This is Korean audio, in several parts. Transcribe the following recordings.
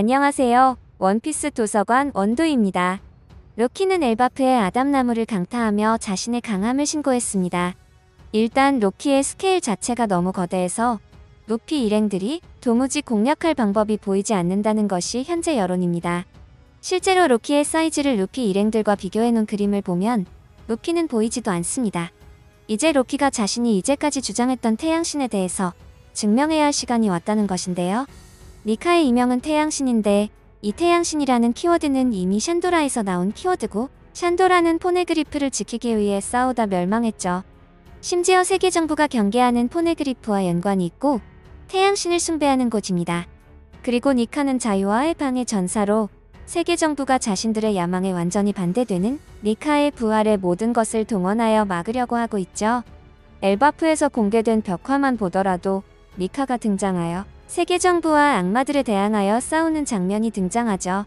안녕하세요. 원피스 도서관 원도입니다. 로키는 엘바프의 아담나무를 강타하며 자신의 강함을 신고했습니다. 일단 로키의 스케일 자체가 너무 거대해서 루피 일행들이 도무지 공략할 방법이 보이지 않는다는 것이 현재 여론입니다. 실제로 로키의 사이즈를 루피 일행들과 비교해놓은 그림을 보면 루피는 보이지도 않습니다. 이제 로키가 자신이 이제까지 주장했던 태양신에 대해서 증명해야 할 시간이 왔다는 것인데요. 니카의 이명은 태양신인데 이 태양신이라는 키워드는 이미 샨도라에서 나온 키워드고 샨도라는 포네그리프를 지키기 위해 싸우다 멸망했죠. 심지어 세계 정부가 경계하는 포네그리프와 연관이 있고 태양신을 숭배하는 곳입니다. 그리고 니카는 자유와 해방의 전사로 세계 정부가 자신들의 야망에 완전히 반대되는 니카의 부활의 모든 것을 동원하여 막으려고 하고 있죠. 엘바프에서 공개된 벽화만 보더라도 니카가 등장하여 세계 정부와 악마들에 대항하여 싸우는 장면이 등장하죠.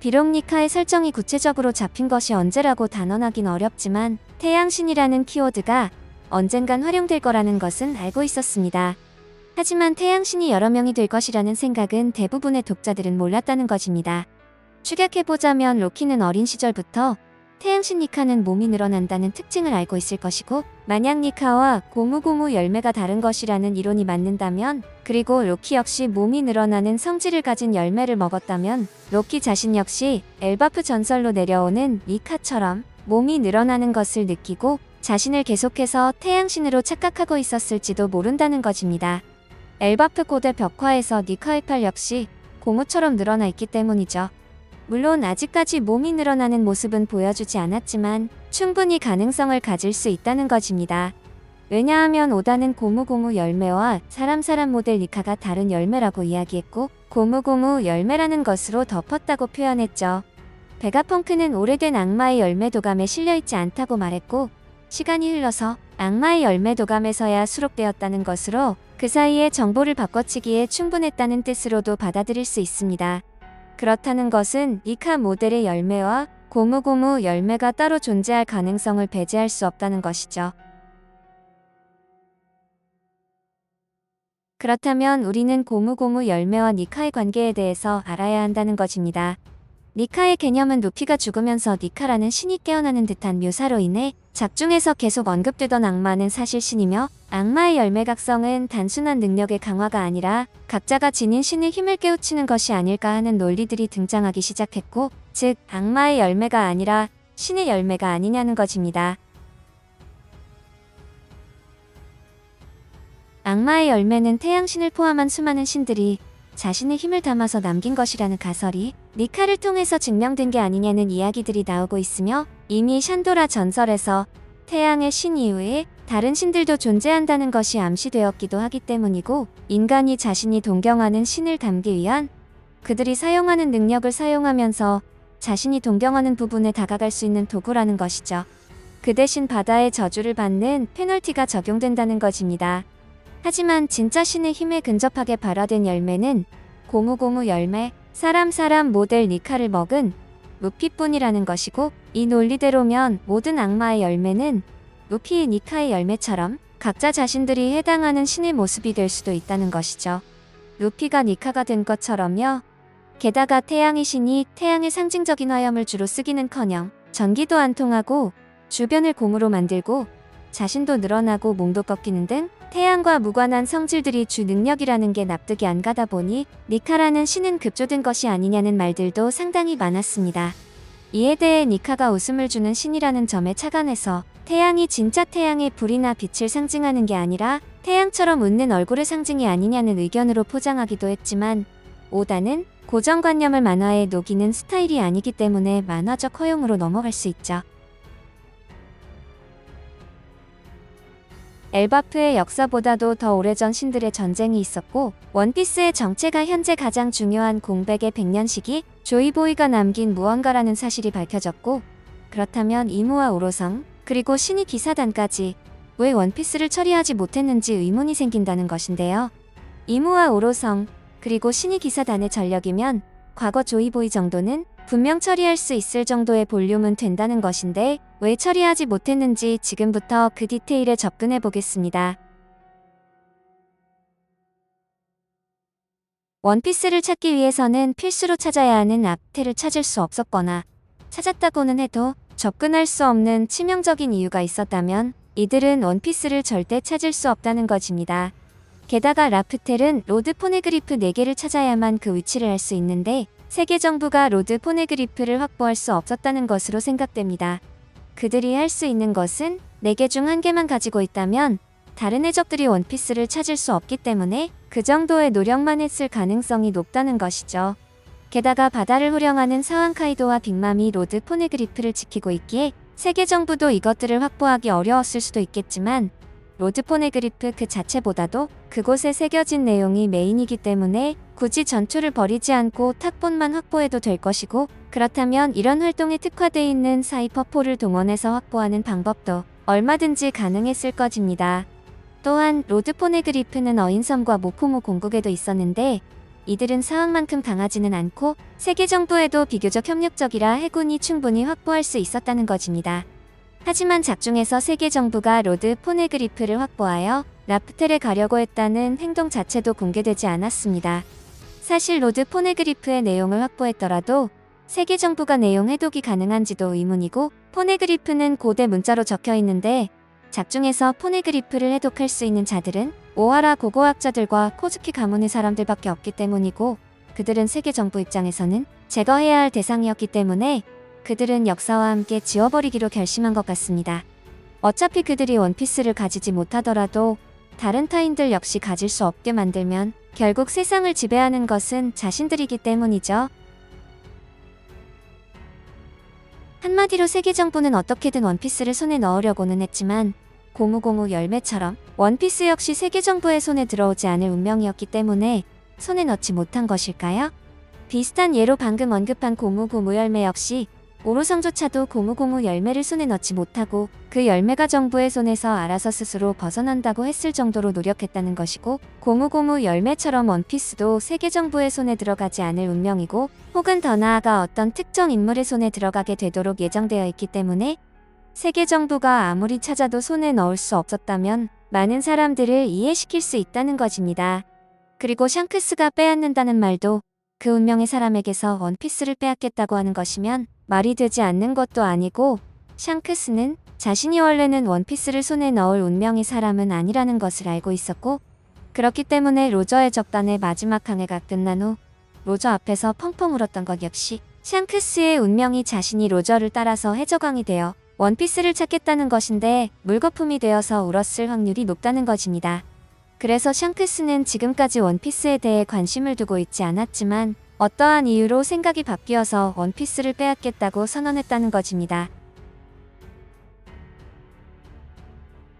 비록 니카의 설정이 구체적으로 잡힌 것이 언제라고 단언하긴 어렵지만 태양신이라는 키워드가 언젠간 활용될 거라는 것은 알고 있었습니다. 하지만 태양신이 여러 명이 될 것이라는 생각은 대부분의 독자들은 몰랐다는 것입니다. 추격해보자면 로키는 어린 시절부터 태양신 니카는 몸이 늘어난다는 특징을 알고 있을 것이고 만약 니카와 고무고무 열매가 다른 것이라는 이론이 맞는다면 그리고 로키 역시 몸이 늘어나는 성질을 가진 열매를 먹었다면 로키 자신 역시 엘바프 전설로 내려오는 니카처럼 몸이 늘어나는 것을 느끼고 자신을 계속해서 태양신으로 착각하고 있었을지도 모른다는 것입니다. 엘바프 고대 벽화에서 니카의 팔 역시 고무처럼 늘어나 있기 때문이죠. 물론 아직까지 몸이 늘어나는 모습은 보여주지 않았지만 충분히 가능성을 가질 수 있다는 것입니다. 왜냐하면 오다는 고무고무 열매와 사람사람 모델 니카가 다른 열매라고 이야기했고 고무고무 열매라는 것으로 덮었다고 표현했죠. 베가펑크는 오래된 악마의 열매 도감에 실려있지 않다고 말했고 시간이 흘러서 악마의 열매 도감에서야 수록되었다는 것으로 그 사이에 정보를 바꿔치기에 충분했다는 뜻으로도 받아들일 수 있습니다. 그렇다는 것은 니카 모델의 열매와 고무고무 열매가 따로 존재할 가능성을 배제할 수 없다는 것이죠. 그렇다면 우리는 고무고무 열매와 니카의 관계에 대해서 알아야 한다는 것입니다. 니카의 개념은 루피가 죽으면서 니카라는 신이 깨어나는 듯한 묘사로 인해 작중에서 계속 언급되던 악마는 사실 신이며 악마의 열매 각성은 단순한 능력의 강화가 아니라 각자가 지닌 신의 힘을 깨우치는 것이 아닐까 하는 논리들이 등장하기 시작했고 즉 악마의 열매가 아니라 신의 열매가 아니냐는 것입니다. 악마의 열매는 태양신을 포함한 수많은 신들이 자신의 힘을 담아서 남긴 것이라는 가설이 니카를 통해서 증명된 게 아니냐는 이야기들이 나오고 있으며 이미 샨도라 전설에서 태양의 신 이후에 다른 신들도 존재한다는 것이 암시되었기도 하기 때문이고 인간이 자신이 동경하는 신을 담기 위한 그들이 사용하는 능력을 사용하면서 자신이 동경하는 부분에 다가갈 수 있는 도구라는 것이죠. 그 대신 바다의 저주를 받는 페널티가 적용된다는 것입니다. 하지만 진짜 신의 힘에 근접하게 발화된 열매는 고무고무 열매, 사람 사람 모델 니카를 먹은 루피뿐이라는 것이고 이 논리대로면 모든 악마의 열매는 루피의 니카의 열매처럼 각자 자신들이 해당하는 신의 모습이 될 수도 있다는 것이죠. 루피가 니카가 된 것처럼요. 게다가 태양의 신이 태양의 상징적인 화염을 주로 쓰기는커녕 전기도 안 통하고 주변을 고무로 만들고 자신도 늘어나고 몸도 꺾이는 등 태양과 무관한 성질들이 주 능력이라는 게 납득이 안 가다 보니 니카라는 신은 급조된 것이 아니냐는 말들도 상당히 많았습니다. 이에 대해 니카가 웃음을 주는 신이라는 점에 착안해서 태양이 진짜 태양의 불이나 빛을 상징하는 게 아니라 태양처럼 웃는 얼굴의 상징이 아니냐는 의견으로 포장하기도 했지만 오다는 고정관념을 만화에 녹이는 스타일이 아니기 때문에 만화적 허용으로 넘어갈 수 있죠. 엘바프의 역사보다도 더 오래전 신들의 전쟁이 있었고 원피스의 정체가 현재 가장 중요한 공백의 100년 시기 조이보이가 남긴 무언가라는 사실이 밝혀졌고 그렇다면 이무와 오로성 그리고 신이 기사단까지 왜 원피스를 처리하지 못했는지 의문이 생긴다는 것인데요. 이무와 오로성 그리고 신이 기사단의 전력이면 과거 조이보이 정도는 분명 처리할 수 있을 정도의 볼륨은 된다는 것인데 왜 처리하지 못했는지 지금부터 그 디테일에 접근해 보겠습니다. 원피스를 찾기 위해서는 필수로 찾아야 하는 앞테를 찾을 수 없었거나 찾았다고는 해도 접근할 수 없는 치명적인 이유가 있었다면 이들은 원피스를 절대 찾을 수 없다는 것입니다. 게다가 라프텔은 로드 포네그리프 4개를 찾아야만 그 위치를 알 수 있는데 세계 정부가 로드 포네그리프를 확보할 수 없었다는 것으로 생각됩니다. 그들이 할 수 있는 것은 4개 중 1개만 가지고 있다면 다른 해적들이 원피스를 찾을 수 없기 때문에 그 정도의 노력만 했을 가능성이 높다는 것이죠. 게다가 바다를 호령하는 사왕카이도와 빅맘이 로드 포네그리프를 지키고 있기에 세계 정부도 이것들을 확보하기 어려웠을 수도 있겠지만 로드 포네그리프 그 자체보다도 그곳에 새겨진 내용이 메인이기 때문에 굳이 전투를 벌이지 않고 탁본만 확보해도 될 것이고 그렇다면 이런 활동에 특화되어 있는 사이퍼포를 동원해서 확보하는 방법도 얼마든지 가능했을 것입니다. 또한 로드 포네그리프는 어인섬과 모포모 공국에도 있었는데 이들은 상황만큼 강하지는 않고 세계 정부에도 비교적 협력적이라 해군이 충분히 확보할 수 있었다는 것입니다. 하지만 작중에서 세계 정부가 로드 포네그리프를 확보하여 라프텔에 가려고 했다는 행동 자체도 공개되지 않았습니다. 사실 로드 포네그리프의 내용을 확보했더라도 세계 정부가 내용 해독이 가능한지도 의문이고 포네그리프는 고대 문자로 적혀 있는데 작중에서 포네그리프를 해독할 수 있는 자들은 오하라 고고학자들과 코즈키 가문의 사람들밖에 없기 때문이고 그들은 세계 정부 입장에서는 제거해야 할 대상이었기 때문에 그들은 역사와 함께 지워버리기로 결심한 것 같습니다. 어차피 그들이 원피스를 가지지 못하더라도 다른 타인들 역시 가질 수 없게 만들면 결국 세상을 지배하는 것은 자신들이기 때문이죠. 한마디로 세계 정부는 어떻게든 원피스를 손에 넣으려고는 했지만 고무고무 열매처럼 원피스 역시 세계 정부의 손에 들어오지 않을 운명이었기 때문에 손에 넣지 못한 것일까요? 비슷한 예로 방금 언급한 고무고무 열매 역시 오로성조차도 고무고무 열매를 손에 넣지 못하고 그 열매가 정부의 손에서 알아서 스스로 벗어난다고 했을 정도로 노력했다는 것이고 고무고무 열매처럼 원피스도 세계 정부의 손에 들어가지 않을 운명이고 혹은 더 나아가 어떤 특정 인물의 손에 들어가게 되도록 예정되어 있기 때문에 세계 정부가 아무리 찾아도 손에 넣을 수 없었다면 많은 사람들을 이해시킬 수 있다는 것입니다. 그리고 샹크스가 빼앗는다는 말도 그 운명의 사람에게서 원피스를 빼앗겠다고 하는 것이면 말이 되지 않는 것도 아니고 샹크스는 자신이 원래는 원피스를 손에 넣을 운명의 사람은 아니라는 것을 알고 있었고 그렇기 때문에 로저의 적단의 마지막 항해가 끝난 후 로저 앞에서 펑펑 울었던 것 역시 샹크스의 운명이 자신이 로저를 따라서 해적왕이 되어 원피스를 찾겠다는 것인데 물거품이 되어서 울었을 확률이 높다는 것입니다. 그래서 샹크스는 지금까지 원피스에 대해 관심을 두고 있지 않았지만 어떠한 이유로 생각이 바뀌어서 원피스를 빼앗겠다고 선언했다는 것입니다.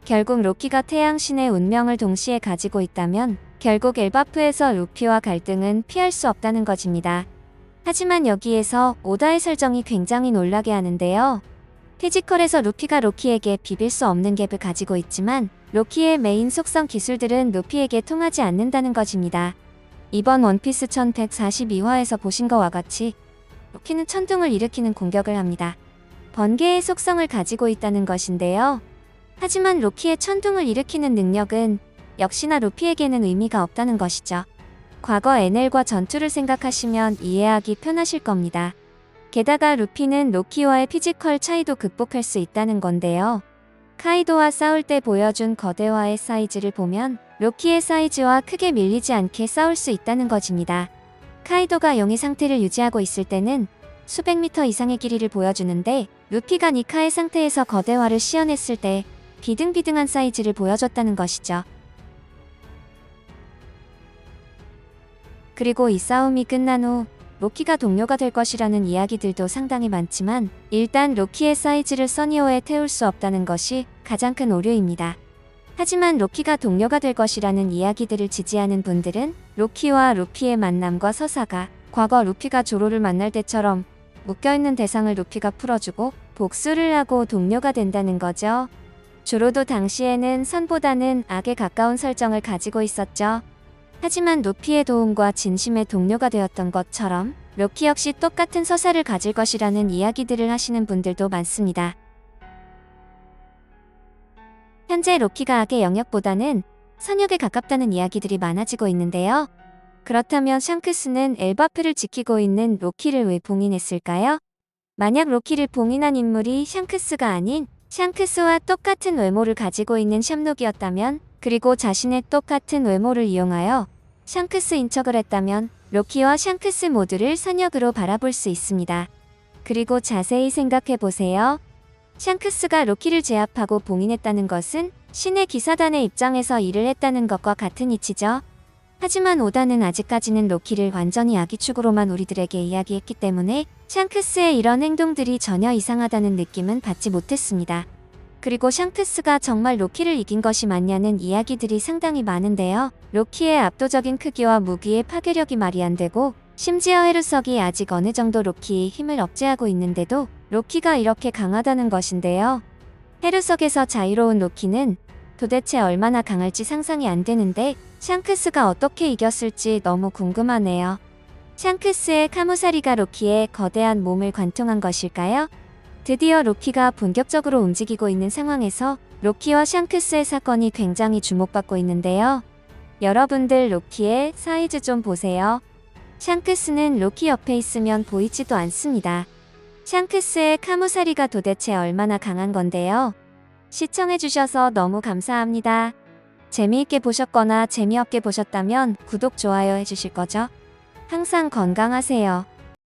결국 로키가 태양신의 운명을 동시에 가지고 있다면 결국 엘바프에서 루피와 갈등은 피할 수 없다는 것입니다. 하지만 여기에서 오다의 설정이 굉장히 놀라게 하는데요. 피지컬에서 루피가 로키에게 비빌 수 없는 갭을 가지고 있지만 로키의 메인 속성 기술들은 루피에게 통하지 않는다는 것입니다. 이번 원피스 1142화에서 보신 것과 같이 로키는 천둥을 일으키는 공격을 합니다. 번개의 속성을 가지고 있다는 것인데요. 하지만 로키의 천둥을 일으키는 능력은 역시나 루피에게는 의미가 없다는 것이죠. 과거 NL과 전투를 생각하시면 이해하기 편하실 겁니다. 게다가 루피는 로키와의 피지컬 차이도 극복할 수 있다는 건데요. 카이도와 싸울 때 보여준 거대화의 사이즈를 보면 로키의 사이즈와 크게 밀리지 않게 싸울 수 있다는 것입니다. 카이도가 영의 상태를 유지하고 있을 때는 수백 미터 이상의 길이를 보여주는데 루피가 니카의 상태에서 거대화를 시연했을 때 비등비등한 사이즈를 보여줬다는 것이죠. 그리고 이 싸움이 끝난 후 로키가 동료가 될 것이라는 이야기들도 상당히 많지만 일단 로키의 사이즈를 써니오에 태울 수 없다는 것이 가장 큰 오류입니다. 하지만 로키가 동료가 될 것이라는 이야기들을 지지하는 분들은 로키와 루피의 만남과 서사가 과거 루피가 조로를 만날 때처럼 묶여있는 대상을 루피가 풀어주고 복수를 하고 동료가 된다는 거죠. 조로도 당시에는 선보다는 악에 가까운 설정을 가지고 있었죠. 하지만 루피의 도움과 진심의 동료가 되었던 것처럼 로키 역시 똑같은 서사를 가질 것이라는 이야기들을 하시는 분들도 많습니다. 현재 로키가 악의 영역보다는 선역에 가깝다는 이야기들이 많아지고 있는데요. 그렇다면 샹크스는 엘바프를 지키고 있는 로키를 왜 봉인했을까요? 만약 로키를 봉인한 인물이 샹크스가 아닌 샹크스와 똑같은 외모를 가지고 있는 샴록이었다면 그리고 자신의 똑같은 외모를 이용하여 샹크스 인 척을 했다면 로키와 샹크스 모두를 선역으로 바라볼 수 있습니다. 그리고 자세히 생각해 보세요. 샹크스가 로키를 제압하고 봉인했다는 것은 신의 기사단의 입장에서 일을 했다는 것과 같은 이치죠. 하지만 오다는 아직까지는 로키를 완전히 아기축으로만 우리들에게 이야기했기 때문에 샹크스의 이런 행동들이 전혀 이상하다는 느낌은 받지 못했습니다. 그리고 샹크스가 정말 로키를 이긴 것이 맞냐는 이야기들이 상당히 많은데요. 로키의 압도적인 크기와 무기의 파괴력이 말이 안 되고 심지어 헤르석이 아직 어느 정도 로키의 힘을 억제하고 있는데도 로키가 이렇게 강하다는 것인데요. 헤르석에서 자유로운 로키는 도대체 얼마나 강할지 상상이 안 되는데 샹크스가 어떻게 이겼을지 너무 궁금하네요. 샹크스의 카무사리가 로키의 거대한 몸을 관통한 것일까요? 드디어 로키가 본격적으로 움직이고 있는 상황에서 로키와 샹크스의 사건이 굉장히 주목받고 있는데요. 여러분들 로키의 사이즈 좀 보세요. 샹크스는 로키 옆에 있으면 보이지도 않습니다. 샹크스의 카무사리가 도대체 얼마나 강한 건데요. 시청해주셔서 너무 감사합니다. 재미있게 보셨거나 재미없게 보셨다면 구독, 좋아요 해주실 거죠? 항상 건강하세요.